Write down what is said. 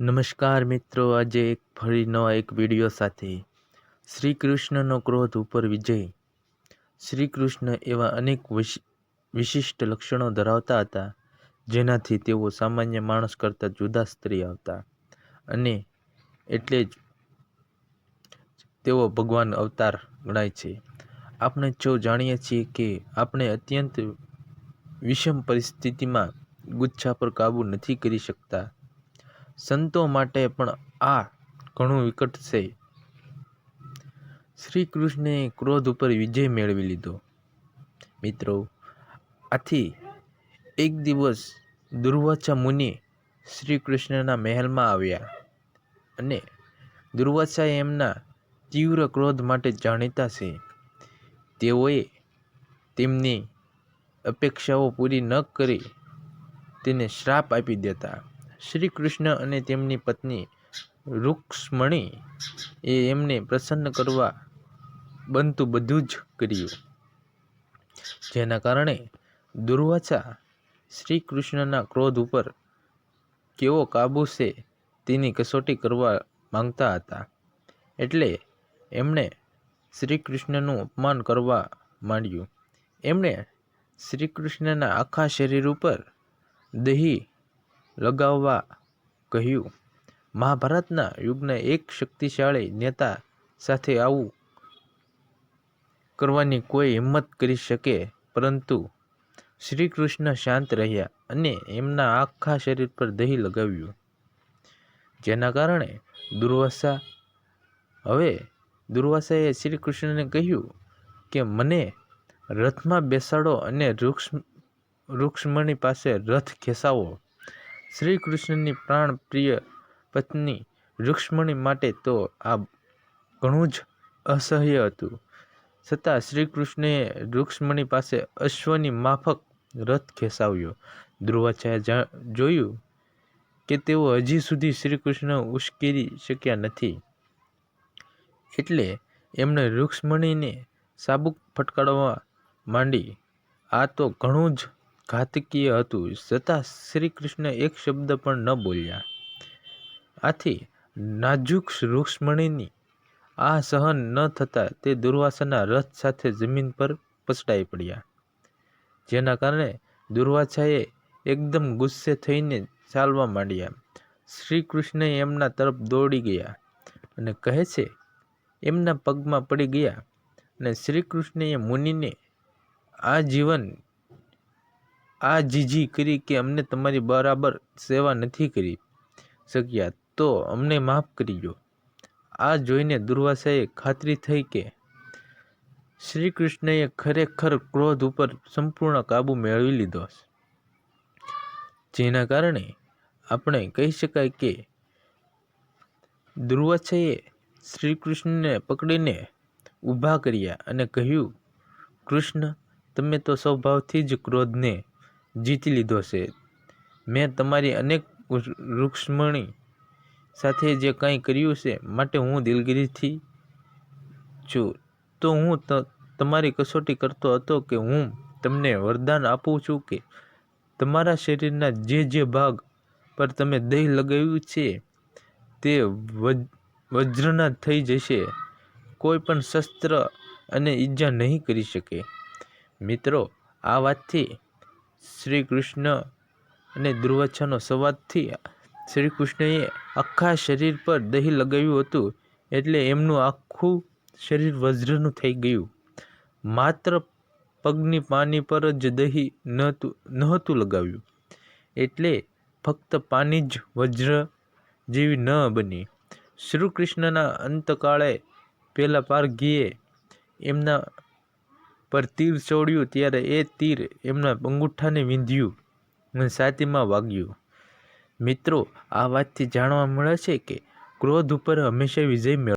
નમસ્કાર મિત્રો, આજે એક ફરી નવા એક વીડિયો સાથે શ્રી કૃષ્ણનો ક્રોધ ઉપર વિજય. શ્રી કૃષ્ણ એવા અનેક વિશિષ્ટ લક્ષણો ધરાવતા હતા, જેનાથી તેઓ સામાન્ય માણસ કરતાં જુદા સ્ત્રી આવતા. અને એટલે જ તેઓ ભગવાન અવતાર ગણાય છે. આપણે જો જાણીએ છીએ કે આપણે અત્યંત વિષમ પરિસ્થિતિમાં ગુચ્છા પર કાબૂ નથી કરી શકતા સંતો માટે પણ આ ઘણું વિકટ છે. શ્રી કૃષ્ણે ક્રોધ ઉપર વિજય મેળવી લીધો. મિત્રો, આથી એક દિવસ દુર્વાસા મુનિ શ્રી કૃષ્ણના મહેલમાં આવ્યા અને દુર્વાસા એમના તીવ્ર ક્રોધ માટે જાણીતા છે. તેઓએ તેમની અપેક્ષાઓ પૂરી ન કરી તેને શ્રાપ આપી દેતા શ્રી કૃષ્ણ અને તેમની પત્ની રૂક્ષ્મણી એ એમને પ્રસન્ન કરવા બનતું બધું જ કર્યું. જેના કારણે દુર્વાસા શ્રી કૃષ્ણના ક્રોધ ઉપર કેવો કાબુ છે તેની કસોટી કરવા માંગતા હતા. એટલે એમણે શ્રી કૃષ્ણનું અપમાન કરવા માંડ્યું. એમણે શ્રી કૃષ્ણના આખા શરીર ઉપર દહીં લગાવવા કહ્યું. મહાભારતના યુગના એક શક્તિશાળી નેતા સાથે આવું કરવાની કોઈ હિંમત કરી શકે, પરંતુ શ્રી કૃષ્ણ શાંત રહ્યા અને એમના આખા શરીર પર દહીં લગાવ્યું. જેના કારણે દુર્વાસા, હવે દુર્વાસાએ શ્રી કૃષ્ણને કહ્યું કે, મને રથમાં બેસાડો અને રૂક્ષ્મણી પાસે રથ ખેંચાવો. શ્રી કૃષ્ણની પ્રાણ પ્રિય પત્ની રૂક્ષ્મણી માટે તો આ ઘણું જ અસહ્ય હતું. છતાં શ્રી કૃષ્ણએ રૂક્ષ્મણી પાસે અશ્વની માફક રથ ખેસાવ્યો ધ્રુવાચાર્ય જોયું કે તેઓ હજી સુધી શ્રી કૃષ્ણ ઉશ્કેરી શક્યા નથી. એટલે એમણે રૂક્ષ્મણીને સાબુક ફટકારવા માંડી. આ તો ઘણું જ ઘાતકીય હતું, છતાં શ્રી કૃષ્ણ એક શબ્દ પણ ન બોલ્યા. આથી નાજુક રૂક્ષ્મણીની આ સહન ન થતાં તે દુર્વાસાના રથ સાથે જમીન પર પછડાઈ પડ્યા. જેના કારણે દુર્વાસાએ એકદમ ગુસ્સે થઈને ચાલવા માંડ્યા. શ્રી કૃષ્ણ એમના તરફ દોડી ગયા અને કહે છે, એમના પગમાં પડી ગયા અને શ્રી કૃષ્ણએ મુનિને આ જીવન આ જીજી કરી કે અમને તમારી બરાબર સેવા નથી કરી શક્યા, તો અમને માફ કરજો આ જોઈને દુર્વાસાએ ખાતરી થઈ કે શ્રી કૃષ્ણએ ખરેખર ક્રોધ ઉપર સંપૂર્ણ કાબુ મેળવી લીધો. જેના કારણે આપણે કહી શકાય કે દુર્વાસાએ શ્રી કૃષ્ણને પકડીને ઊભા કર્યા અને કહ્યું, કૃષ્ણ, તમે તો સ્વભાવથી જ ક્રોધને જીતી લીધો છે. મેં તમારી અનેક રૂક્ષ્મણી સાથે જે કંઈ કર્યું છે માટે હું દિલગીરીથી છું. તો હું તમારી કસોટી કરતો હતો કે હું તમને વરદાન આપું છું કે તમારા શરીરના જે જે ભાગ પર તમે દહીં લગાવ્યું છે તે વજ્રના થઈ જશે. કોઈ પણ શસ્ત્ર અને ઈજા નહીં કરી શકે. મિત્રો, આ વાતથી શ્રી કૃષ્ણ અને દુર્વાસાનો સંવાદથી શ્રી કૃષ્ણએ આખા શરીર પર દહીં લગાવ્યું હતું એટલે એમનું આખું શરીર વજ્રનું થઈ ગયું. માત્ર પગની પાની પર જ દહીં નહોતું નહોતું લગાવ્યું. એટલે ફક્ત પાની જ વજ્ર જેવી ન બની. શ્રી કૃષ્ણના અંતકાળે પહેલાં પારઘીએ એમના પર તીર છોડ્યું ત્યારે એ તીર એમના અંગૂઠાને વિંધ્યું અને છાતીમાં વાગ્યું. મિત્રો, આ વાતથી જાણવા મળે છે કે ક્રોધ ઉપર હંમેશા વિજય મેળ